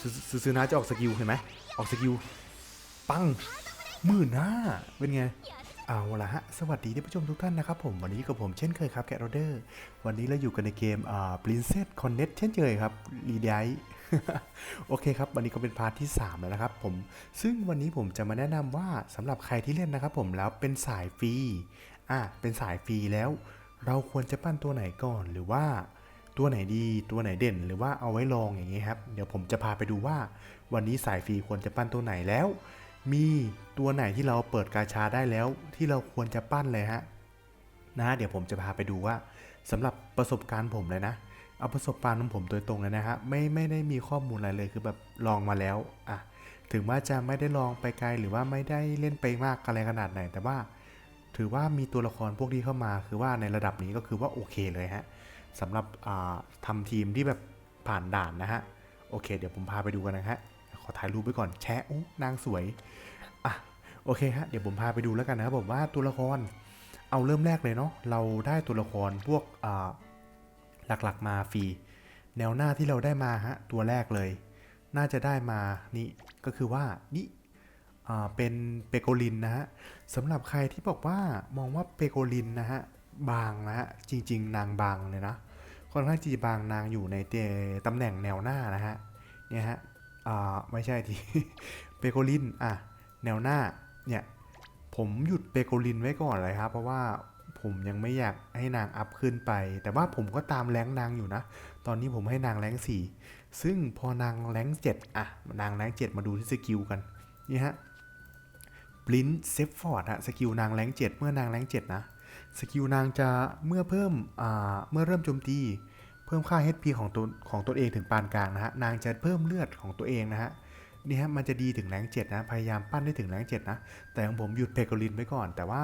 ซูซูซูนะจะออกสกิลเห็นไหมออกสกิลปังหมื่นห้าเป็นไง เอาละฮะ สวัสดีท่านผู้ชมทุกท่านนะครับผม วันนี้กับผมเช่นเคยครับแกโรเดอร์ วันนี้เราอยู่กันในเกมอ่า Princess Connect เช่นเคยครับรีไดโอเคครับ วันนี้ก็เป็นพาร์ทที่ 3 แล้วนะครับผม ซึ่งวันนี้ผมจะมาแนะนำว่าสำหรับใครที่เล่นนะครับผมแล้วเป็นสายฟรี อะ เป็นสายฟรีแล้ว เราควรจะปั้นตัวไหนก่อนหรือว่า ตัวไหนดีตัวไหนเด่นหรือว่าเอาไว้ลองอย่างนี้ครับ เดี๋ยวผมจะพาไปดูว่า วันนี้สายฟรีควรจะปั้นตัวไหนแล้ว มีตัวไหนที่เราเปิดกาชาได้แล้ว ที่เราควรจะปั้นเลยฮะนะเดี๋ยวผมจะพาไปดูว่าสำหรับประสบการณ์ผมเลยนะเอาประสบการณ์ของผมโดยตรงเลยนะฮะไม่ไม่ได้มีข้อมูลอะไรเลยคือแบบลองมาแล้วอะถึงว่าจะไม่ได้ลองไปไกลหรือว่าไม่ได้เล่นไปมากอะไรขนาดไหน แต่ว่า ถือว่ามีตัวละครพวกนี้เข้ามา คือว่าในระดับนี้ก็คือว่าโอเคเลยฮะ สำหรับทำทีมที่แบบผ่านด่านนะฮะ โอเค เดี๋ยวผมพาไปดูกันนะฮะ ขอถ่ายรูปไว้ก่อนแชะโอ้นางสวย อะ โอเคฮะ เดี๋ยวผมพาไปดูแล้วกันนะครับผมว่าตัวละคร เอาเริ่มแรกเลยเนาะ เราได้ตัวละครพวกหลักๆมาฟรี แนวหน้าที่เราได้มาฮะ ตัวแรกเลย น่าจะได้มานี่ ก็คือว่านี่เป็นเปโกลินนะฮะสำหรับใครที่บอกว่ามองว่าเปโกลินนะฮะ บางนะฮะจริง ๆ นางบางเลยนะค่อนข้างจีบางนางอยู่ในเตตำแหน่งแนวหน้านะฮะเนี่ยฮะอ่าไม่ใช่ทีเปโกลินอะแนวหน้าเนี่ยผมหยุดเปโกลินไว้ก่อนเลยครับ เพราะว่าผมยังไม่อยากให้นางอัพขึ้นไป แต่ว่าผมก็ตามแรงนางอยู่นะ ตอนนี้ผมให้นางแรงสี่ซึ่งพอนางแรงเจ็ดอะนางแรงเจ็ดมาดูที่สกิลกันนี่ฮะบลินเซฟฟอร์ดฮะสกิลนางแรงเจ็ดเมื่อนางแรงเจ็ดนะ สกิลนางจะเมื่อเพิ่มเมื่อเริ่มโจมตี เพิ่มค่า HP ของตัวของตัวเองถึงปานกลางนะฮะนางจะเพิ่มเลือดของตัวเองนะฮะนี่ฮะมันจะดีถึงแรงเจ็ดนะพยายามปั้นได้ถึงแรงเจ็ดนะแต่ของผมหยุดเปโกลินไว้ก่อน แต่ว่า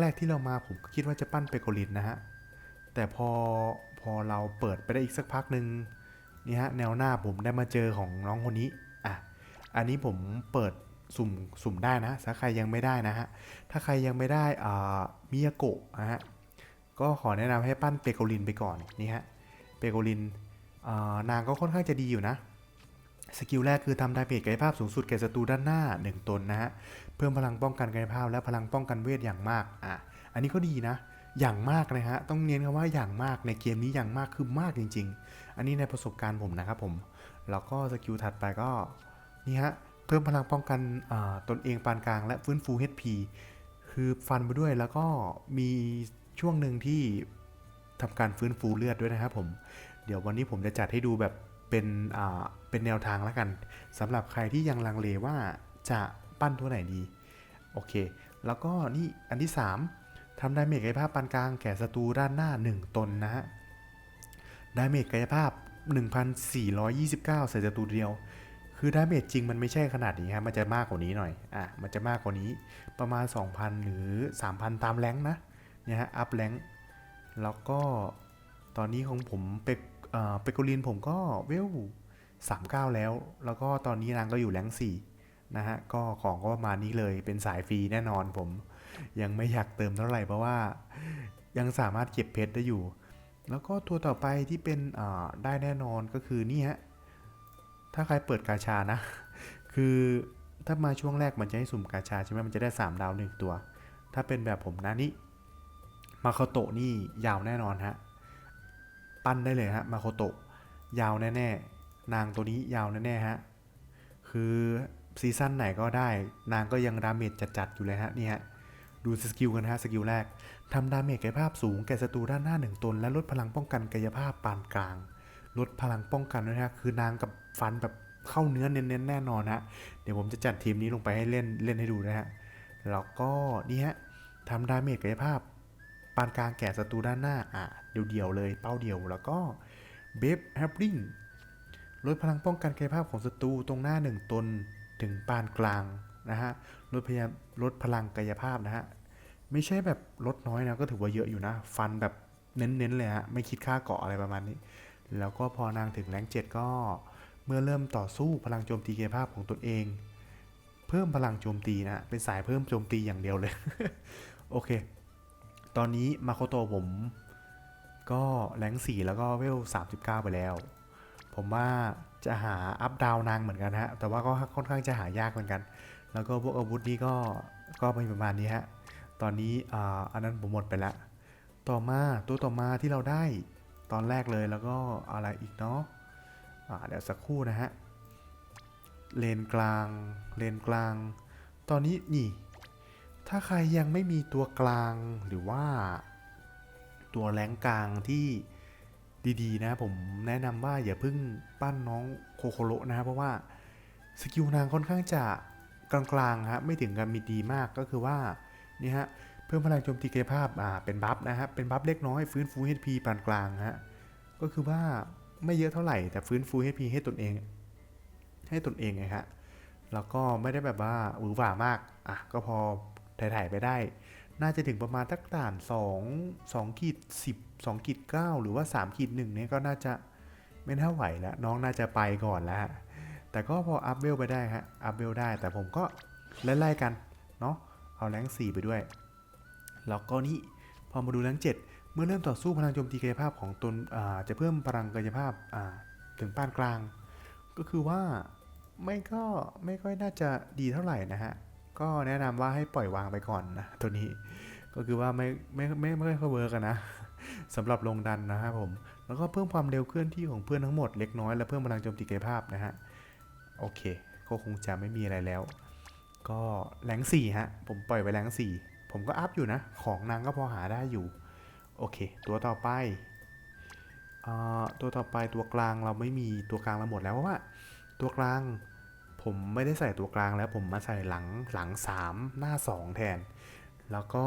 แรก ๆ ที่เรามาผมก็คิดว่าจะปั้นเปโกลินนะฮะแต่พอพอเราเปิดไปได้อีกสักพักหนึ่งนี่ฮะแนวหน้าผมได้มาเจอของน้องคนนี้อะอันนี้ผมเปิดสุ่มสุ่มได้นะถ้าใครยังไม่ได้นะฮะถ้าใครยังไม่ได้อ่า มิยาโกะนะฮะก็ขอแนะนำให้ปั้นเปโกลินไปก่อนนี่ฮะเปโกลินนางก็ค่อนข้างจะดีอยู่นะ สกิลแรกคือทำดาเมจกายภาพสูงสุดแก่ศัตรูด้านหน้า 1 ตนนะฮะ เพิ่มพลังป้องกันกายภาพและพลังป้องกันเวทอย่างมากอะอันนี้ก็ดีนะ อย่างมากนะฮะ ต้องเน้นคำว่าอย่างมากในเกมนี้อย่างมากคือมากจริง ๆ อันนี้ในประสบการณ์ผมนะครับผม แล้วก็สกิลถัดไปก็นี่ฮะ เพิ่มพลังป้องกันตนเองปานกลางและฟื้นฟู HP คือฟันไปด้วยแล้วก็มีช่วงหนึ่งที่ทำการฟื้นฟูเลือดด้วยนะครับผม เดี๋ยววันนี้ผมจะจัดให้ดูแบบเป็นอ่าเป็นแนวทางแล้วกันสำหรับใครที่ยังลังเลว่าจะปั้นตัวไหนดี โอเค แล้วก็นี่อันที่ 3ทำดาเมจกายภาพปานกลางแก่ศัตรูด้านหน้า 1 ตนนะฮะดเมจกายภาพ 1,429 ใส่ศัตรูเดียว คือดาเมจจริงมันไม่ใช่ขนาดนี้ครับมันจะมากกว่านี้หน่อย อะ มันจะมากกว่านี้ประมาณ 2,000 หรือ 3,000 ตามแรงนะ เนี่ยฮะ อัพแรงแล้วก็ตอนนี้ของผมเปกเอ่อเปกโกลินผมก็เวล39 แล้ว แล้วก็ตอนนี้นางก็อยู่แรง4นะฮะ ก็ของก็ประมาณนี้เลย เป็นสายฟรีแน่นอนผม ยังไม่อยากเติมเท่าไหร่เพราะว่ายังสามารถเก็บเพชรได้อยู่ แล้วก็ตัวต่อไปที่เป็นอ่าได้แน่นอนก็คือนี่ฮะ ถ้าใครเปิดกาชานะ คือถ้ามาช่วงแรกมันจะให้สุ่มกาชาใช่ไหมมันจะได้ 3 ดาว 1 ตัว ถ้าเป็นแบบผมนะนี่มาโคโตะนี่ยาวแน่นอนฮะ ปั้นได้เลยฮะมาโคโตะยาวแน่ๆ นางตัวนี้ยาวแน่ๆฮะ คือซีซั่นไหนก็ได้ นางก็ยังดาเมจจัดๆอยู่เลยฮะนี่ฮะดูสกิลกันฮะสกิลแรกทำดาเมจกายภาพสูงแก่ศัตรูด้านหน้าหนึ่งตน และลดพลังป้องกันกายภาพปานกลาง ลดพลังป้องกันด้วยนะฮะคือนางกับฟันแบบเข้าเนื้อเน้นๆแน่นอนฮะเดี๋ยวผมจะจัดทีมนี้ลงไปให้เล่นเล่นให้ดูนะฮะแล้วก็นี่ฮะทำดาเมจกายภาพ ปานกลางแก่ศัตรูด้านหน้าอะเดี่ยวๆเลยเป้าเดียวแล้วก็เบฟแฮปริงลดพลังป้องกันกายภาพของศัตรูตรงหน้าหนึ่งตนถึงปานกลางนะฮะลดพยายามลดพลังกายภาพนะฮะไม่ใช่แบบลดน้อยนะก็ถือว่าเยอะอยู่นะ ฟันแบบเน้นๆเลยฮะไม่คิดค่าเกาะอะไรประมาณนี้ แล้วก็พอนางถึงแรงเจ็ดก็เมื่อเริ่มต่อสู้พลังโจมตีกายภาพของตนเอง เพิ่มพลังโจมตีนะเป็นสายเพิ่มโจมตีอย่างเดียวเลย โอเค ตอนนี้มาโคโตผม ก็แรงสี่แล้วก็เวล39 ไปแล้ว ผมว่าจะหาอัพดาวนางเหมือนกันฮะ แต่ว่าก็ค่อนข้างจะหายากเหมือนกัน แล้วก็พวกอาวุธนี่ก็ก็มีประมาณนี้ฮะ ตอนนี้อ่าอันนั้นผมหมดไปแล้ว ต่อมาตัวต่อมาที่เราได้ ตอนแรกเลยแล้วก็อะไรอีกเนาะอ่าเดี๋ยวสักครู่นะฮะ เลนกลาง เลนกลาง ตอนนี้นี่ ถ้าใครยังไม่มีตัวกลางหรือว่า ตัวแรงกลางที่ดีๆนะผมแนะนำว่าอย่าเพิ่งปั้นน้องโคโคโระนะเพราะว่าสกิลนางค่อนข้างจะกลางๆฮะไม่ถึงกับมีดีมากก็คือว่านี่ฮะ เพิ่มพลังโจมตีกายภาพอ่าเป็นบัฟนะฮะเป็นบัฟเล็กน้อยฟื้นฟู HP ปานกลางฮะก็คือว่าไม่เยอะเท่าไหร่แต่ฟื้นฟู HP ให้ตนเอง ให้ตนเองไงฮะแล้วก็ไม่ได้แบบว่าหวือหวามากอะก็พอถ่ายๆไปได้ น่าจะถึงประมาณทักด่าน2 2ขีด10 2ขีด9หรือว่า3ขีด1เนี่ยก็น่าจะไม่น่าไหวแล้วน้องน่าจะไปก่อนแล้วแต่ก็พออัพเวลไปได้ฮะอัพเวลได้แต่ผมก็ไล่ๆกันเนาะเอาแรง4ไปด้วย แล้วก็นี่พอมาดูแรง7เมื่อเริ่มต่อสู้พลังโจมตีกายภาพของตนจะเพิ่มพลังกายภาพถึงปานกลาง ก็คือว่าไม่ก็ไม่ค่อยน่าจะดีเท่าไหร่นะฮะ ก็แนะนำว่าให้ปล่อยวางไปก่อนนะตัวนี้ก็คือว่าไม่ไม่ไม่ไม่ค่อยเวิร์กนะสำหรับลงดันนะครับผม แล้วก็เพิ่มความเร็วเคลื่อนที่ของเพื่อนทั้งหมดเล็กน้อยและเพิ่มพลังโจมตีกายภาพนะฮะโอเค ก็คงจะไม่มีอะไรแล้ว ก็แรงสี่ฮะผมปล่อยไปแรงสี่ ผมก็อัพอยู่นะ ของนางก็พอหาได้อยู่ โอเค ตัวต่อไปตัวต่อไปตัวกลางเราไม่มีตัวกลางเราหมดแล้วเพราะว่า ตัวกลางผมไม่ได้ใส่ตัวกลางแล้วผมมาใส่หลังหลัง 3 หน้า 2 แทน แล้วก็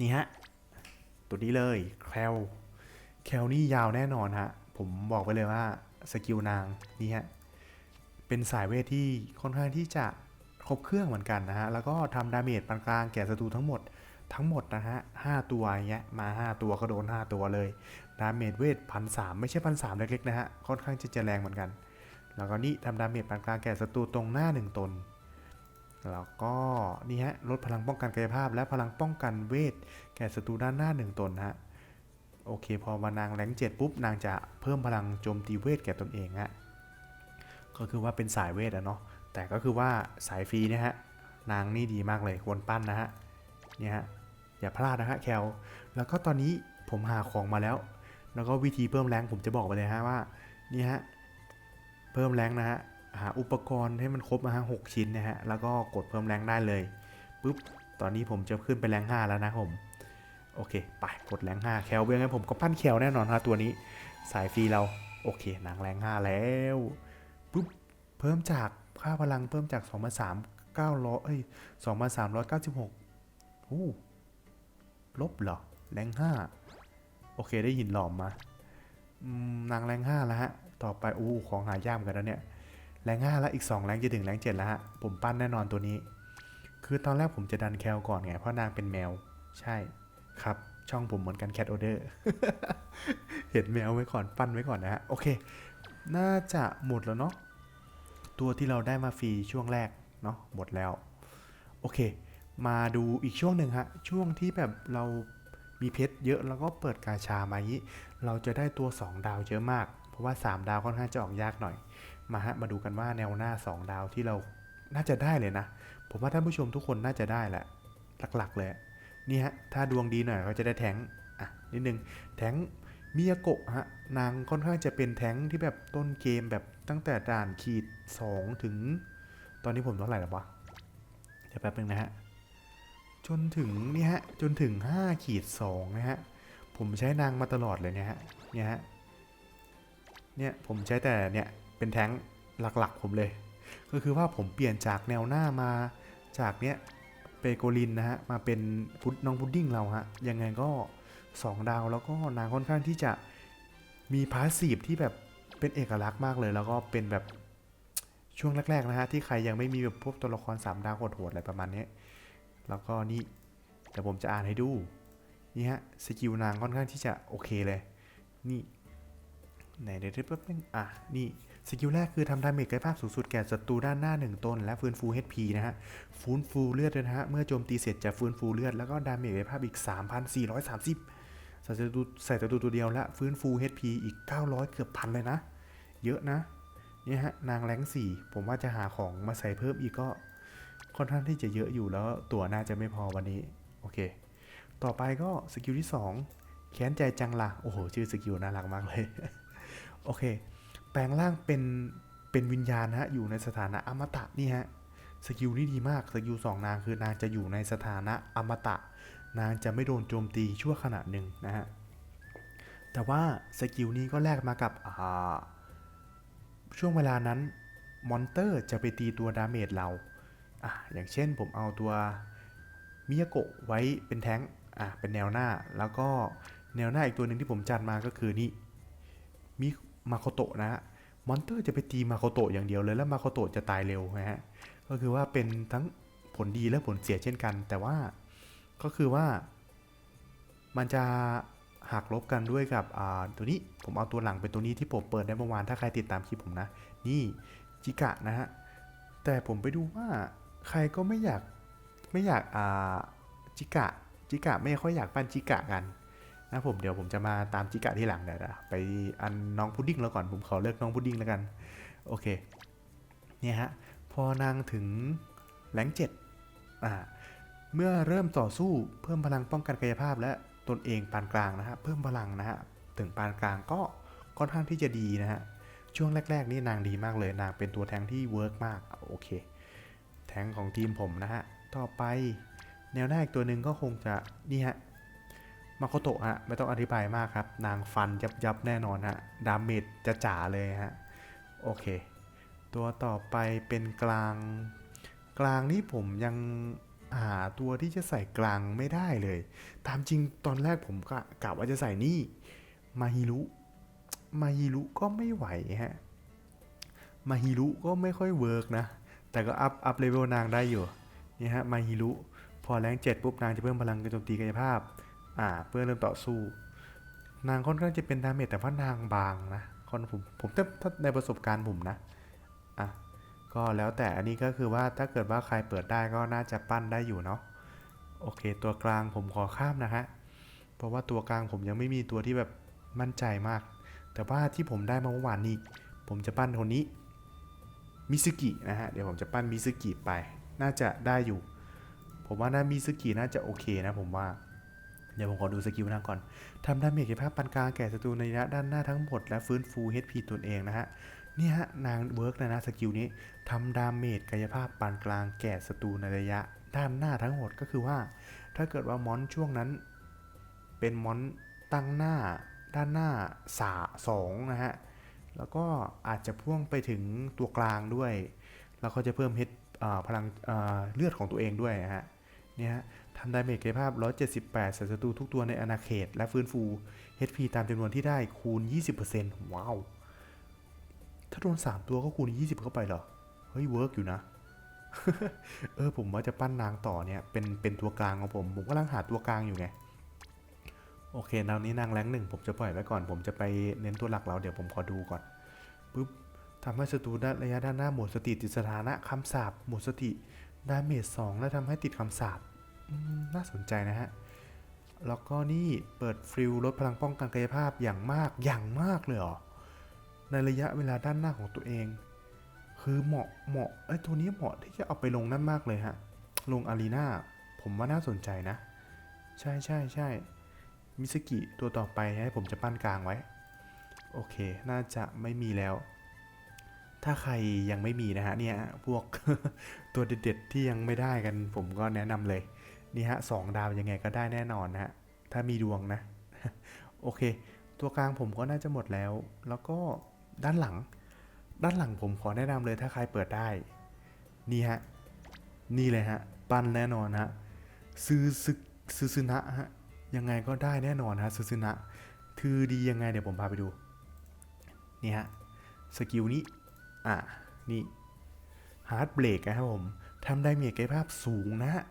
นี่ฮะ ตัวนี้เลยแคลแคลนี่ยาวแน่นอนฮะ ผมบอกไปเลยว่าสกิลนางนี่ฮะ เป็นสายเวทที่ค่อนข้างที่จะ ครบเครื่องเหมือนกันนะฮะ แล้วก็ทำดาเมจปานกลางแก่ศัตรูทั้งหมดทั้งหมดนะฮะห้าตัวเงี้ยมา 5 ตัวก็โดน 5 ตัวเลย ดาเมจเวทพันสไม่ใช่พันสเล็กๆนะฮะ ค่อนข้างจะจะแรงเหมือนกัน แล้วก็นี่ทำดาเมจปานกลางแก่ศัตรูตรงหน้า 1 ตน แล้วก็นี่ฮะลดพลังป้องกันกายภาพ และพลังป้องกันเวท แก่ศัตรูด้านหน้า 1 ตนฮะ โอเค พอมานางแรงเจ็ดปุ๊บนางจะเพิ่มพลังโจมตีเวทแก่ตนเองฮะ ก็คือว่าเป็นสายเวทอะเนาะ แต่ก็คือว่าสายฟรีนี่ยฮะนางนี่ดีมากเลยควรปั้นนะฮะเนี่ยฮะอย่าพลาดนะฮะแคลแล้วก็ตอนนี้ผมหาของมาแล้ว แล้วก็วิธีเพิ่มแรงผมจะบอกไปเลยฮะว่านี่ฮะเพิ่มแรงนะฮะหาอุปกรณ์ให้มันครบนะฮะหกชิ้นนะฮะแล้วก็กดเพิ่มแรงได้เลยปุ๊บตอนนี้ผมจะขึ้นไปแรง5แล้วนะผมโอเคไปกดแรง5แคลเวียงให้ผมก็ปั้นแคลแน่นอนฮะตัวนี้สายฟรีเราโอเคนังแรง5แล้วปุ๊บเพิ่มจาก ค่าพลังเพิ่มจาก2มา3 900เอ้ย2มา396โอ้ลบเหรอ แรง5โอเคได้หินหลอมมาอืมนางแรง5แล้วฮะ ต่อไปอู้ของหายากเหมือนกันนะเนี่ย แรง5แล้วอีก2แรงจะถึงแรง7แล้วฮะ ผมปั้นแน่นอนตัวนี้ คือตอนแรกผมจะดันแคลก่อนไง เพราะนางเป็นแมว ใช่ ครับ ช่องผมเหมือนกันแคทโอเดอร์ เห็นแมวไว้ก่อนปั้นไว้ก่อนนะฮะ โอเค น่าจะหมดแล้วเนาะ ตัวที่เราได้มาฟรีช่วงแรกเนาะหมดแล้ว โอเค มาดูอีกช่วงหนึ่งฮะ ช่วงที่แบบเรามีเพชรเยอะแล้วก็เปิดกาชามายี้เราจะได้ตัว 2 ดาวเยอะมาก เพราะว่า 3 ดาวค่อนข้างจะออกยากหน่อย มาฮะ มาดูกันว่าแนวหน้า 2 ดาวที่เราน่าจะได้เลยนะ ผมว่าท่านผู้ชมทุกคนน่าจะได้แหละ หลักๆ เลย นี่ฮะ ถ้าดวงดีหน่อยก็จะได้แทงอะนิดนึง แทงมิยาโกะฮะ นางค่อนข้างจะเป็นแท้งที่แบบต้นเกมแบบตั้งแต่ด่านขีด 2 ถึง ตอนนี้ผมเท่าไหร่แล้ววะเดี๋ยวแป๊บนึงนะฮะ จนถึงนี่ฮะ จนถึง 5 ขีด2นะฮะ ผมใช้นางมาตลอดเลยเนี่ยฮะ เนี่ยฮะ เนี่ยผมใช้แต่เนี่ยเป็นแท้งหลักๆ ผมเลย ก็คือว่าผมเปลี่ยนจากแนวหน้ามาจากเนี้ยเปโกลินนะฮะมาเป็นพุดน้องพุดดิ้งเราฮะยังไงก็ 2 ดาวแล้วก็นางค่อนข้างที่จะ มีพาสซีฟที่แบบเป็นเอกลักษณ์มากเลย แล้วก็เป็นแบบช่วงแรกๆนะฮะที่ใครยังไม่มีแบบพวกตัวละคร3ดาวโหดๆอะไรประมาณนี้แล้วก็นี่เดี๋ยวผมจะอ่านให้ดูนี่ฮะสกิลนางค่อนข้างที่จะโอเคเลย นี่ไหนเดี๋ยวแป๊บนึงอะนี่สกิลแรกคือทำดาเมจกายภาพสูงสุดแก่ศัตรูด้านหน้า 1ต้นและฟื้นฟู HP นะฮะฟื้นฟูเลือดนะฮะเมื่อโจมตีเสร็จจะฟื้นฟูเลือดแล้วก็ดาเมจกายภาพอีก 3,430 ใส่ศัตรูใส่ศัตรูตัวเดียวและฟื้นฟู HP อีก 900 เกือบพันเลยนะ เยอะนะเนี่ยฮะนางแรงสี่ผมว่าจะหาของมาใส่เพิ่มอีกก็ค่อนข้างที่จะเยอะอยู่แล้วตัวน่าจะไม่พอวันนี้ โอเค ต่อไปก็สกิลที่ 2 แค้นใจจังละโอ้โห ชื่อสกิลน่ารักมากเลย โอเค แปลงร่างเป็นเป็นวิญญาณนะฮะอยู่ในสถานะอมตะนี่ฮะสกิลนี่ดีมากสกิลสองนางคือนางจะอยู่ในสถานะอมตะ นางจะไม่โดนโจมตีชั่วขณะหนึ่งนะฮะ แต่ว่าสกิลนี้ก็แลกมากับอ่าช่วงเวลานั้นมอนเตอร์จะไปตีตัวดาเมจเราอะอย่างเช่นผมเอาตัวมิยาโกะไว้เป็นแท้งอะเป็นแนวหน้า แล้วก็แนวหน้าอีกตัวหนึ่งที่ผมจัดมาก็คือนี่มิมาโคโตะนะฮะมอนเตอร์จะไปตีมาโคโตะอย่างเดียวเลยแล้วมาโคโตะจะตายเร็วนะฮะก็คือว่าเป็นทั้งผลดีและผลเสียเช่นกัน แต่ว่า ก็คือว่า มันจะหักลบกันด้วยกับอ่าตัวนี้ผมเอาตัวหลังเป็นตัวนี้ที่ผมเปิดได้เมื่อวานถ้าใครติดตามคลิปผมนะ นี่จิกะนะฮะ แต่ผมไปดูว่าใครก็ไม่อยากไม่อยากอ่าจิกะจิกะไม่ค่อยอยากปั้นจิกะกันนะผมเดี๋ยวผมจะมาตามจิกะที่หลังเดี๋ยวนะไปอันน้องพุดดิ้งแล้วก่อนผมขอเลือกน้องพุดดิ้งแล้วกัน โอเคเนี่ยฮะพอนางถึงแรงเจ็ดอ่า เมื่อเริ่มต่อสู้เพิ่มพลังป้องกันกายภาพ และตนเองปานกลางนะฮะเพิ่มพลังนะฮะถึงปานกลางก็ค่อนข้างที่จะดีนะฮะช่วงแรก ๆ นี่นางดีมากเลยนางเป็นตัวแทงที่เวิร์กมากโอเค แทงของทีมผมนะฮะต่อไปแนวหน้าอีกตัวหนึ่งก็คงจะนี่ฮะมาโคโตะฮะไม่ต้องอธิบายมากครับ นางฟันยับยับแน่นอนฮะดาเมจจะจ๋าเลยฮะโอเค ตัวต่อไปเป็นกลาง กลางนี่ผมยัง หาตัวที่จะใส่กลางไม่ได้เลย ตามจริงตอนแรกผมก็กะว่าจะใส่นี่ มาฮิรุ มาฮิรุก็ไม่ไหวฮะ มาฮิรุก็ไม่ค่อยเวิร์กนะ แต่ก็อัพอัพเลเวลนางได้อยู่นี่ฮะ มาฮิรุ พอแรงเจ็ดปุ๊บนางจะเพิ่มพลังกระโจมตีกายภาพ อ่า เพื่อเริ่มต่อสู้ นางค่อนข้างจะเป็นดาเมจแต่ว่านางบางนะคนผมผมถ้าถ้าในประสบการณ์ผมนะ อะ ก็แล้วแต่อันนี้ก็คือว่าถ้าเกิดว่าใครเปิดได้ก็น่าจะปั้นได้อยู่เนาะโอเค ตัวกลางผมขอข้ามนะฮะเพราะว่าตัวกลางผมยังไม่มีตัวที่แบบมั่นใจมาก แต่ว่าที่ผมได้มาเมื่อวานนี้ ผมจะปั้นคนนี้มิซึกินะฮะเดี๋ยวผมจะปั้นมิซึกิไป น่าจะได้อยู่ ผมว่าน่ามิซึกิน่าจะโอเคนะผมว่าเดี๋ยวผมขอดูสกิลนาก่อน ทำดาเมจกายภาพปานกลางแก่ศัตรูในระยะด้านหน้าทั้งหมดและฟื้นฟู HP ตนเองนะฮะ นี่ฮะนางเวิร์กเลยนะสกิลนี้ทำดาเมจกายภาพปานกลางแก่ศัตรูในระยะ ด้านหน้าทั้งหมดก็คือว่า ถ้าเกิดว่ามอนช่วงนั้น เป็นมอนตั้งหน้าด้านหน้าสาสองนะฮะ แล้วก็อาจจะพ่วงไปถึงตัวกลางด้วย แล้วก็จะเพิ่มเฮดพลังเเลือดของตัวเองด้วยนะฮะเนี่ยฮะทำดาเมจกายภาพ 178ใส่ศัตรูทุกตัวในอาณาเขต และฟื้นฟู HP ตามจำนวนที่ได้คูณ 20%ว้าว ถ้าโดน 3 ตัวก็คูณ 20 เข้าไปเหรอ เฮ้ยเวิร์กอยู่นะ เออผมว่าจะปั้นนางต่อเนี่ย เป็นเป็นตัวกลางของผม ผมกำลังหาตัวกลางอยู่ไง โอเคตอนนี้นางแรงหนึ่งผมจะปล่อยไว้ก่อน ผมจะไปเน้นตัวหลักเราเดี๋ยวผมขอดูก่อนปุ๊บทำให้ศัตรูด้านระยะด้านหน้าหมดสติติดสถานะคำสาปหมดสติดาเมจ2และทำให้ติดคำสาปอืมน่าสนใจนะฮะ แล้วก็นี่เปิดฟิลลดพลังป้องกันกายภาพอย่างมากอย่างมากเลยเหรอ ในระยะเวลาด้านหน้าของตัวเอง คือเหมาะเหมาะไอ้ตัวนี้เหมาะที่จะเอาไปลงนั่นมากเลยฮะ ลงอารีนาผมว่าน่าสนใจนะ ใช่ใช่ใช่มิสกิตัวต่อไปให้ผมจะปั้นกลางไว้ โอเค น่าจะไม่มีแล้ว ถ้าใครยังไม่มีนะฮะเนี่ยพวกตัวเด็ดๆที่ยังไม่ได้กันผมก็แนะนำเลย นี่ฮะสองดาวยังไงก็ได้แน่นอนนะฮะถ้ามีดวงนะ โอเค ตัวกลางผมก็น่าจะหมดแล้ว แล้วก็ ด้านหลัง ด้านหลังผมขอแนะนำเลยถ้าใครเปิดได้ นี่ฮะ นี่เลยฮะ ปั้นแน่นอนฮะซื้อซึซื้อซึนะฮะ ยังไงก็ได้แน่นอนฮะซื้อซึนะคือดียังไงเดี๋ยวผมพาไปดู นี่ฮะ สกิลนี้ อะนี่ฮาร์ดเบรกนะครับผมทำได้เมียกายภาพสูงนะฮะ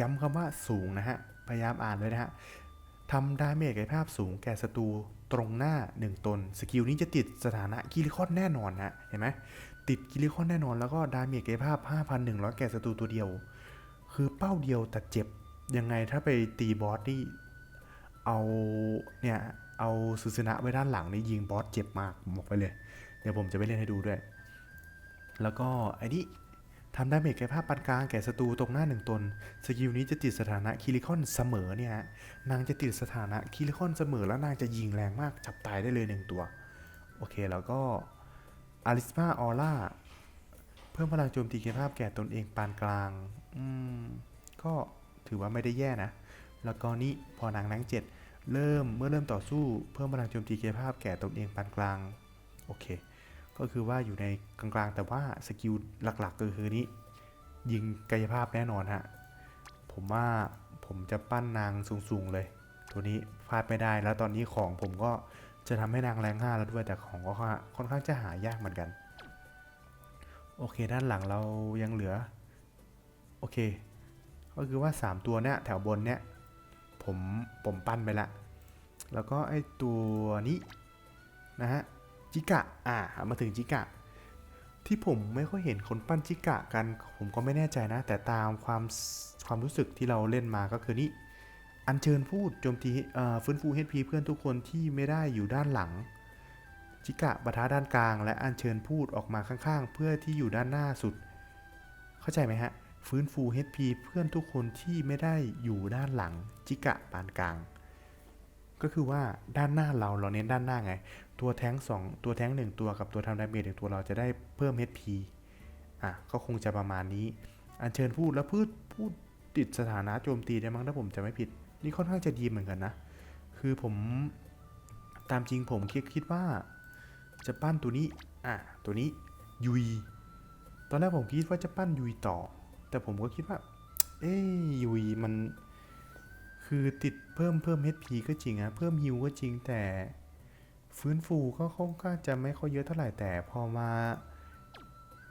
ย้ำคำว่าสูงนะฮะ พยายามอ่านเลยนะฮะ ทำดาเมจกายภาพสูงแก่ศัตรูตรงหน้า 1 ตน สกิลนี้จะติดสถานะกิลิคอนแน่นอนนะเห็นไหมติดกิลิคอนแน่นอนแล้วก็ดาเมจกายภาพ 5,100 แก่ศัตรูตัวเดียว คือเป้าเดียวแต่เจ็บ ยังไงถ้าไปตีบอสนี่เอาเนี่ยเอาซูซนะไว้ด้านหลังนี่ยิงบอสเจ็บมากผมบอกไปเลย เดี๋ยวผมจะไปเล่นให้ดูด้วย แล้วก็ไอ้นี่ ทำดาเมจแก่ภาพปานกลางแก่ศัตรูตรงหน้าหนึ่งตน สกิลนี้จะติดสถานะคิริคอนเสมอเนี่ยฮะ นางจะติดสถานะคิริคอนเสมอแล้วนางจะยิงแรงมากจับตายได้เลยหนึ่งตัว โอเคแล้วก็อาริสมาออร่าเพิ่มพลังโจมตีแก่ภาพแก่ตนเองปานกลาง อืม ก็ถือว่าไม่ได้แย่นะ แล้วก็นี่พอนางนังเจ็ดเริ่มเมื่อเริ่มต่อสู้เพิ่มพลังโจมตีแก่ภาพแก่ตนเองปานกลาง โอเค ก็คือว่าอยู่ในกลางๆ แต่ว่าสกิลหลักๆก็คือนี้ ยิงกายภาพแน่นอนฮะ ผมว่าผมจะปั้นนางสูงๆเลย ตัวนี้พลาดไม่ได้แล้วตอนนี้ของผมก็จะทำให้นางแรงห้าแล้วด้วยแต่ของก็ค่อนข้างจะหายากเหมือนกัน โอเคด้านหลังเรายังเหลือ โอเค ก็คือว่า 3 ตัวเนี้ยแถวบนเนี้ยผมผมปั้นไปละ แล้วก็ไอตัวนี้นะฮะ จิกะ อ่า มาถึงจิกะ ที่ผมไม่ค่อยเห็นคนปั้นจิกะกัน ผมก็ไม่แน่ใจนะ แต่ตามความความรู้สึกที่เราเล่นมาก็คือนี่ อัญเชิญพูดโจมตีอ่อฟื้นฟู HP เพื่อนทุกคนที่ไม่ได้อยู่ด้านหลัง จิกะปะทะด้านกลาง และอัญเชิญพูดออกมาข้างๆ เพื่อที่อยู่ด้านหน้าสุด เข้าใจไหมฮะ ฟื้นฟู HP เพื่อนทุกคนที่ไม่ได้อยู่ด้านหลังจิกะปานกลาง ก็คือว่าด้านหน้าเราเราเน้นด้านหน้าไง ตัวแท้งสองตัวแท้งหนึ่งตัวกับตัวทำดาเมจหนึ่งตัวเราจะได้เพิ่ม HP อะก็คงจะประมาณนี้ อัญเชิญพูดแล้วพูดพูดติดสถานะโจมตีได้มั้งถ้าผมจะไม่ผิด นี่ค่อนข้างจะดีเหมือนกันนะ คือผมตามจริงผมคิดคิดว่า จะปั้นตัวนี้ อะ ตัวนี้ยุย ตอนแรกผมคิดว่าจะปั้นยุยต่อ แต่ผมก็คิดว่า เอ้ยยุยมัน คือติดเพิ่มเพิ่ม HP ก็จริงอะเพิ่มฮิวก็จริงแต่ฟื้นฟูก็ค่อนข้างจะไม่ค่อยเยอะเท่าไหร่แต่พอมา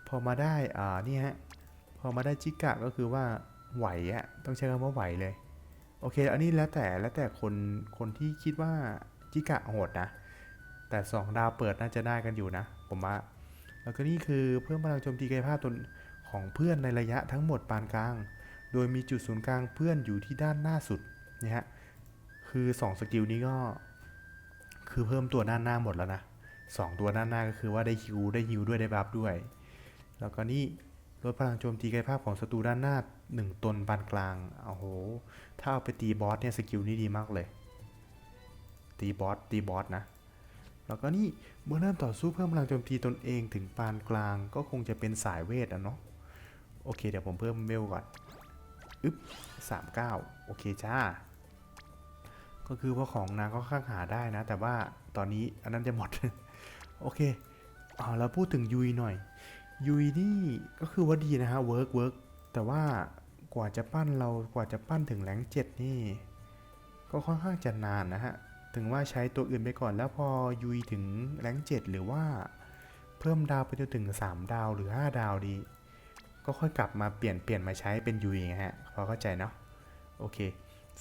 พอมาได้อ่านี่ฮะพอมาได้จิกะก็คือว่าไหวอะต้องใช้คำว่าไหวเลย โอเค อันนี้แล้วแต่แล้วแต่คนคนที่คิดว่าจิกะโหดนะ แต่ 2 ดาวเปิดน่าจะได้กันอยู่นะ ผมว่าแล้วก็นี่คือเพิ่มพลังโจมตีกายภาพตนของเพื่อนในระยะทั้งหมดปานกลาง โดยมีจุดศูนย์กลางเพื่อนอยู่ที่ด้านหน้าสุด นะฮะคือ2สกิลนี้ก็คือเพิ่มตัวด้านหน้าหมดแล้วนะสองตัวด้านหน้าก็คือว่าได้ฮิวได้ฮิวด้วยได้บัฟด้วย แล้วก็นี่ลดพลังโจมตีกายภาพของศัตรูด้านหน้า 1 ตนปานกลางโอ้โหถ้าเอาไปตีบอสเนี่ยสกิลนี้ดีมากเลย ตีบอสตีบอสนะ แล้วก็นี่เมื่อเริ่มต่อสู้เพิ่มพลังโจมตีตนเองถึงปานกลางก็คงจะเป็นสายเวทอะเนาะโอเคเดี๋ยวผมเพิ่มเวลก่อนอึ๊บสามเก้าโอเคจ้า ก็คือว่าของนางก็ข้างหาได้นะ แต่ว่าตอนนี้อันนั้นจะหมด โอเคอ่าเราพูดถึงยุยหน่อย ยุยนี่ก็คือว่าดีนะฮะเวิร์กเวิร์กแต่ว่ากว่าจะปั้นเรากว่าจะปั้นถึงแรงเจ็ดนี่ ก็ค่อนข้างจะนานนะฮะ ถึงว่าใช้ตัวอื่นไปก่อนแล้วพอยุยถึงแรงเจ็ดหรือว่าเพิ่มดาวไปจนถึง 3 ดาวหรือ 5 ดาวดี ก็ค่อยกลับมาเปลี่ยนเปลี่ยนมาใช้เป็นยุยไงฮะพอเข้าใจเนาะโอเค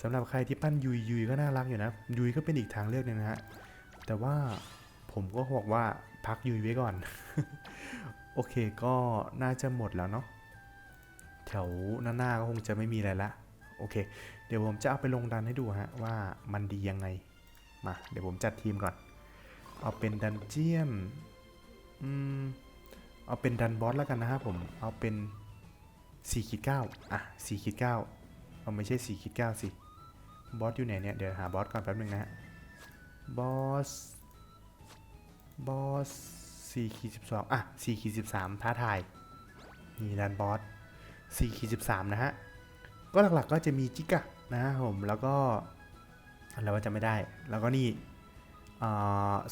สำหรับใครที่ปั้นยุยยุยก็น่ารักอยู่นะ ยุยก็เป็นอีกทางเลือกหนึงนะฮะ แต่ว่าผมก็บอกว่าพักยุยไว้ก่อน โอเคก็น่าจะหมดแล้วเนาะ แถวหน้าๆก็คงจะไม่มีอะไรละ โอเค เดี๋ยวผมจะเอาไปลงดันให้ดูฮะว่ามันดียังไง มา เดี๋ยวผมจัดทีมก่อน เอาเป็นดันเจียน อืม เอาเป็นดันบอสแล้วกันนะครับผม เอาเป็น4ขีด9อะ4ขีด9เอาไม่ใช่4ขีด9สิ บอสอยู่ไหนเนี่ย เดี๋ยวหาบอสก่อนแป๊บนึงนะฮะ บอส บอส4ขีด12อะ4ขีด13ท้าทาย นี่ดันบอส4ขีด13นะฮะ ก็หลักๆก็จะมีจิกะนะครับผม แล้วก็อะไรว่าจะไม่ได้ แล้วก็นี่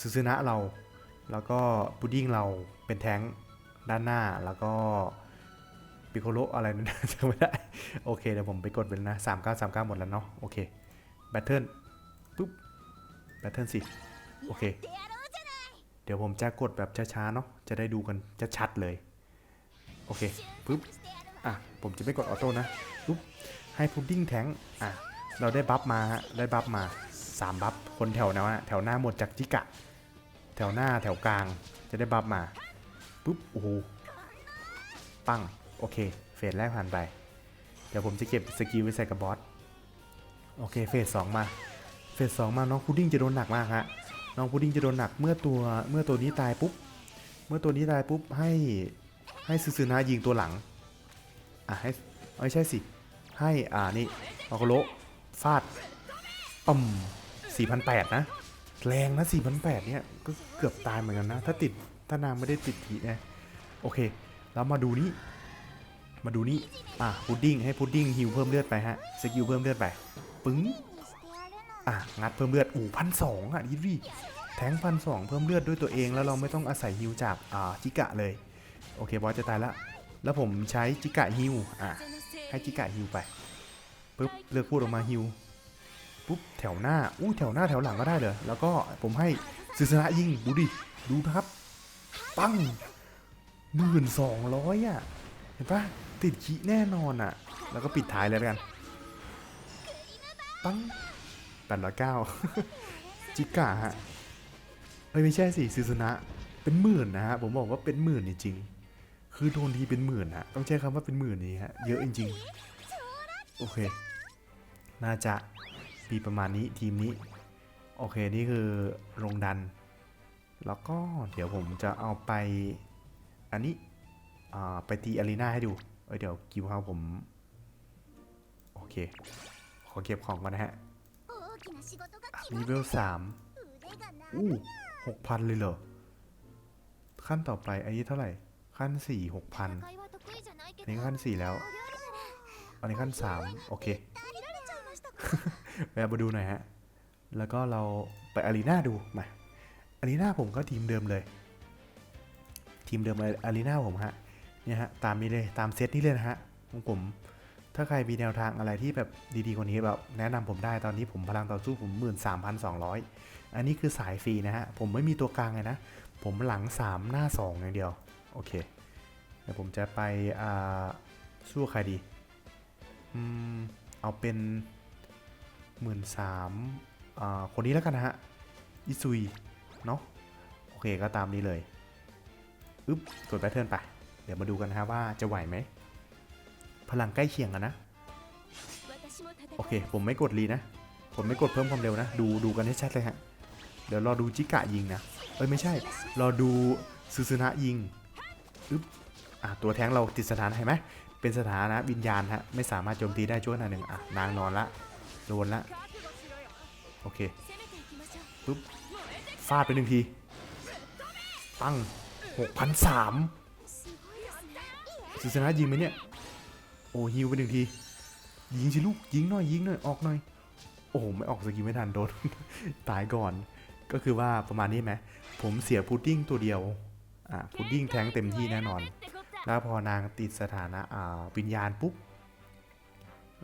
ซึซึนะเรา แล้วก็พุดดิ้งเราเป็นแท้งด้านหน้า แล้วก็ปิโคโลอะไรนั่นจำไม่ได้ โอเค เดี๋ยวผมไปกดเป็นนะ3939หมดแล้วเนาะ โอเค แบตเทิลปุ๊บแบตเทิลสิ โอเค เดี๋ยวผมจะกดแบบช้าๆเนาะจะได้ดูกันจะชัดเลย โอเคปุ๊บอะผมจะไม่กดออโต้นะปุ๊บให้พุดดิ้งแทงอะเราได้บัฟมาฮะได้บัฟมาสามบัฟคนแถวแนวนะแถวหน้าหมดจากจิกะ แถวหน้าแถวกลางจะได้บัฟมาปุ๊บโอ้โหปังโอเค เฟสแรกผ่านไป เดี๋ยวผมจะเก็บสกิลไว้ใส่กับบอส โอเคเฟสสองมาเฟสสองมาน้องพุดดิ้งจะโดนหนักมากฮะน้องพุดดิ้งจะโดนหนักเมื่อตัวเมื่อตัวนี้ตายปุ๊บเมื่อตัวนี้ตายปุ๊บให้ให้ซูซูนะยิงตัวหลังอะให้ไม่ใช่สิให้อ่านี่ออกโลฟาดปุ่ม4,800นะแรงนะ4,800เนี่ยก็เกือบตายเหมือนกันนะ ถ้าติดถ้านางไม่ได้ติดทีนะโอเค แล้วมาดูนี่มาดูนี่อะพุดดิ้งให้พุดดิ้งฮิวเพิ่มเลือดไปฮะสกิลเพิ่มเลือดไป ปึ้งอะงัดเพิ่มเลือดอู้พันสองอะดิวีแทงพันสองเพิ่มเลือดด้วยตัวเองแล้วเราไม่ต้องอาศัยฮิวจากอ่าจิกะเลย โอเคบอสจะตายล้วแล้วผมใช้จิกะฮิวอะให้จิกะฮิวไปปุ๊บเลือกพูดออกมาฮิวปุ๊บแถวหน้าอู้แถวหน้าแถวหลังก็ได้เลยแล้วก็ผมให้ซิสนะยิงดูดิดูครับปังหมื่นสองร้อยอะเห็นปะติดขีแน่นอนอะ แล้วก็ปิดท้ายเลยแล้วกัน ปังแปดร้อยเก้าจิกะฮะเอ้ยไม่ใช่สิซิสนะ เป็นหมื่นนะฮะ ผมบอกว่าเป็นหมื่นจริงๆคือโดนทีเป็นหมื่นฮะ ต้องใช้คำว่าเป็นหมื่นนี้ฮะ เยอะจริงๆ โอเค น่าจะมีประมาณนี้ทีมนี้ โอเค นี่คือโรงดัน แล้วก็เดี๋ยวผมจะเอาไป อันนี้อ่าไปตีอารีนาให้ดูเอ้ยเดี๋ยวกิวเขาผม โอเค ขอเก็บของก่อนนะฮะมีเวลสามอู้หกพันเลยเหรอ ขั้นต่อไปอันนี้เท่าไหร่ ขั้นสี่หกพันอันนี้ขั้นสี่แล้ว อันนี้ขั้นสามโอเคแวะมาดูหน่อยฮะ แล้วก็เราไปอารีนาดู มาอารีนาผมก็ทีมเดิมเลย ทีมเดิมอารีนาผมฮะ เนี่ยฮะ ตามนี้เลย ตามเซตนี้เลยนะฮะของผม ถ้าใครมีแนวทางอะไรที่แบบดีๆกว่านี้แบบแนะนำผมได้ตอนนี้ผมพลังต่อสู้ผมหมื่นสามพันสองร้อยอันนี้คือสายฟรีนะฮะ ผมไม่มีตัวกลางเลยนะ ผมหลัง 3 หน้า 2 อย่างเดียว โอเคเดี๋ยวผมจะไปสู้ใครดีอืมเอาเป็นหมื่นสามคนนี้แล้วกันนะฮะ อิซุย เนาะโอเคก็ตามนี้เลย อึ๊บกดแพทเทิร์นไป เดี๋ยวมาดูกันนะฮะว่าจะไหวไหม พลังใกล้เคียงกันนะ โอเค ผมไม่กดรีนะ ผมไม่กดเพิ่มความเร็วนะ ดูดูกันให้ชัดเลยฮะ เดี๋ยวรอดูจิกะยิงนะ เอ้ยไม่ใช่ รอดูซูซูนะยิงอึ๊บอะตัวแท้งเราติดสถานะเห็นไหมเป็นสถานะวิญญาณฮะ ไม่สามารถโจมตีได้ชั่วขณะหนึ่งอะนางนอนละโดนละ โอเคปุ๊บฟาดไปหนึ่งที ตั้งหกพันสามซูซูนะยิงไหมเนี่ย โอ้ฮิวไปหนึ่งที ยิงสิลูกยิงหน่อยยิงหน่อยออกหน่อย โอ้ไม่ออกสกิลไม่ทันโดน ตายก่อน ก็คือว่าประมาณนี้ไหมผมเสียพุดดิ้งตัวเดียว อ่าพุดดิ้งแทงเต็มที่แน่นอน แล้วพอนางติดสถานะอ่าวิญญาณปุ๊บ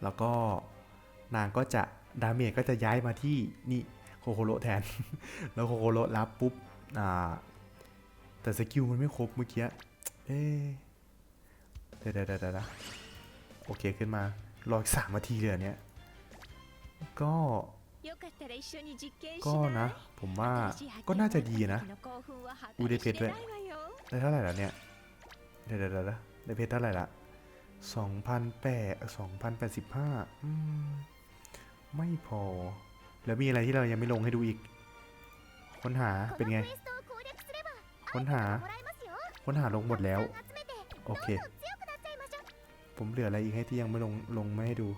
แล้วก็นางก็จะดาเมจก็จะย้ายมาที่นี่โคโคโรแทน แล้วโคโคโรรับปุ๊บ อ่า แต่สกิลมันไม่ครบเมื่อกี้ เอ๊ะเดะเดี๋ยวเดี๋ยวเดี๋ยว โอเคขึ้นมารออีกสามนาทีเลยอันเนี่ยก็ก็นะ ผมว่าก็น่าจะดีนะอูได้เพชรด้วยได้เท่าไหร่แล้วเนี่ยเดี๋ยวเดี๋ยวเดี๋ยวได้เพชรเท่าไหร่ละสองพันแปดสองพันแปดสิบห้าอืมไม่พอ แล้วมีอะไรที่เรายังไม่ลงให้ดูอีก ค้นหาเป็นไง ค้นหา ค้นหาลงหมดแล้ว โอเค ผมเหลืออะไรอีกให้ที่ยังไม่ลงลงไม่ให้ดู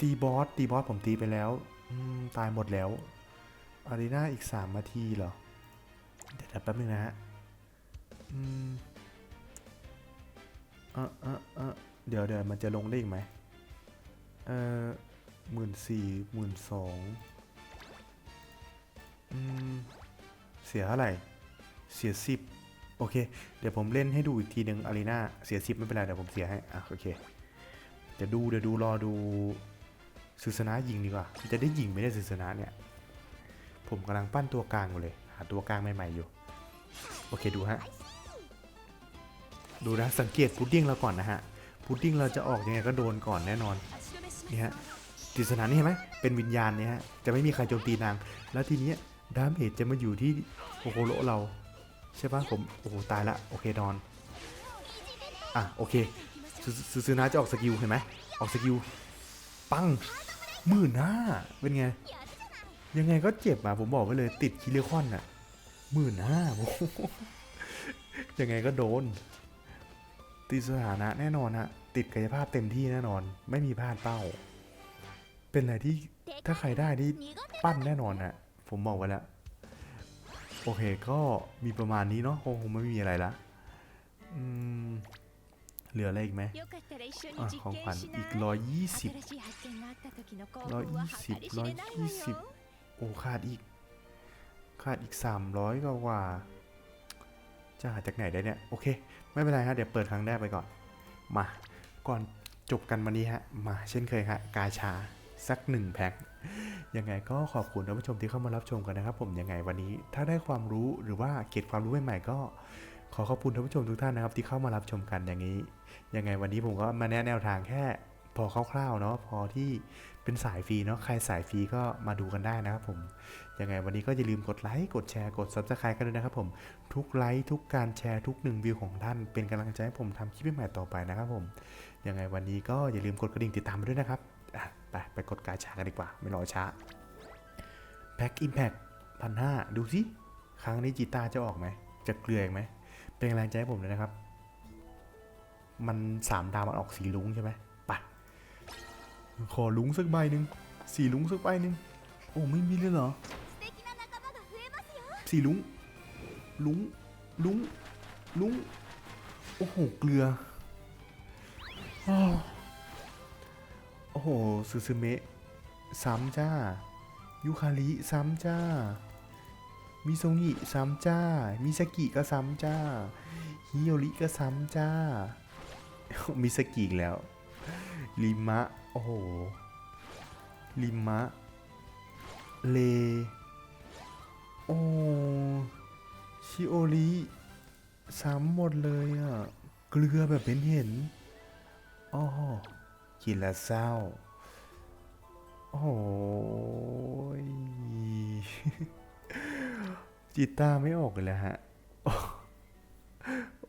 ตีบอสตีบอสผมตีไปแล้วตายหมดแล้วอารีนาอีกสามนาทีเหรอ เดี๋ยวแป๊บนึงนะฮะอืมเออเออเออเดี๋ยวเดี๋ยวมันจะลงได้อีกไหมเออหมื่นสี่หมื่นสองอืมเสียเท่าไหร่ เสียสิบ โอเค เดี๋ยวผมเล่นให้ดูอีกทีหนึ่งอารีนาเสียสิบไม่เป็นไรเดี๋ยวผมเสียให้อะโอเคเดี๋ยวดูเดี๋ยวดูรอดูซูซนะยิงดีกว่าจะได้ยิงไม่ได้ซูซนะเนี่ยผมกำลังปั้นตัวกลางอยู่เลย หาตัวกลางใหม่ๆอยู่ โอเคดูฮะดูนะสังเกตพุดดิ้งเราก่อนนะฮะพุดดิ้งเราจะออกยังไงก็โดนก่อนแน่นอนนี่ฮะติสถานี่เห็นไหมเป็นวิญญาณเนี่ยฮะจะไม่มีใครโจมตีนาง แล้วทีเนี้ยดาเมจจะมาอยู่ที่โคโคโรเรา ใช่ปะผม โอ้โห ตายละโอเคนอน อะ โอเคซูซูซูนะจะออกสกิลเห็นไหมออกสกิล ปังหมื่นห้าเป็นไง ยังไงก็เจ็บอะผมบอกไว้เลยติดคิเลคอนอะหมื่นห้ายังไงก็โดนติดสถานะแน่นอนฮะติดกายภาพเต็มที่แน่นอน ไม่มีพลาดเป้า เป็นอะไรที่ถ้าใครได้ที่ปั้นแน่นอนฮะผมบอกไว้แล้ว โอเคก็มีประมาณนี้เนาะคงคงไม่มีอะไรละอืมเหลืออะไรอีกไหมอของขวัญอีกร้อยยี่สิบร้อยยี่สิบร้อยยี่สิบโอ้ขาดอีก ขาดอีกสามร้อยกว่า จะหาจากไหนได้เนี่ย โอเค ไม่เป็นไรฮะเดี๋ยวเปิดครั้งแรกไปก่อน มา ก่อนจบกันวันนี้ฮะ มาเช่นเคยฮะ กาชา สักหนึ่งแพ็คยังไงก็ขอบคุณท่านผู้ชมที่เข้ามารับชมกันนะครับ ผมยังไงวันนี้ถ้าได้ความรู้หรือว่าเก็บความรู้ใหม่ๆก็ขอขอบคุณท่านผู้ชมทุกท่านนะครับ ที่เข้ามารับชมกันอย่างนี้ ยังไงวันนี้ผมก็มาแนะแนวทางแค่พอคร่าวๆเนาะพอที่เป็นสายฟรีเนาะใครสายฟรีก็มาดูกันได้นะครับผมยังไงวันนี้ก็อย่าลืมกดไลค์กดแชร์กด subscribe กันด้วยนะครับผมทุกไลค์ทุกการแชร์ทุกหนึ่งวิวของท่านเป็นกำลังใจให้ผมทำคลิปใหม่ๆต่อไปนะครับผมยังไงวันนี้ก็อย่าลืมกดกระดิ่งติดตามด้วยนะครับ ไปไปกดกาชากันดีกว่า ไม่รอช้าแพ็กอิมแพกพันห้าดูสิ ครั้งนี้จีตาจะออกไหม จะเกลือไหม เป็นแรงใจให้ผมเลยนะครับ มันสามดาวมันออกสีลุงใช่ไหมไปขอลุงสักใบหนึ่งสีลุงสักใบหนึ่งโอ้ไม่มีเลยเหรอสีลุงลุงลุงลุงโอ้โหเกลือ oh. โอ้โหซูซูเมะซ้ำจ้า ยูคาริซ้ำจ้า มิซงิซ้ำจ้า มิสกิก็ซ้ำจ้า ฮิโยริก็ซ้ำจ้า มิสกิอีกแล้ว ริมะ โอ้โห ริมะ เล โอ้ชิโอริซ้ำหมดเลยอะ เกลือแบบเป็นเห็นอ๋อ กินแล้วเศร้า โอ้ยจิตตาไม่ออกเลยฮะ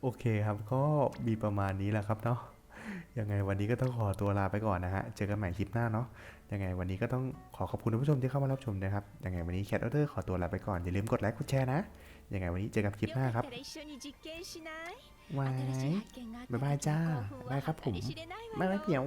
โอเคครับก็มีประมาณนี้แหละครับเนาะยังไงวันนี้ก็ต้องขอตัวลาไปก่อนนะฮะ เจอกันใหม่คลิปหน้าเนาะ ยังไงวันนี้ก็ต้องขอขอบคุณท่านผู้ชมที่เข้ามารับชมนะครับ ยังไงวันนี้แคทออเดอร์ขอตัวลาไปก่อน อย่าลืมกดไลค์ กดแชร์นะ ยังไงวันนี้เจอกันคลิปหน้าครับไว้บายบายจ้าบ๊ายบายครับผมบ๊ายบายเปียว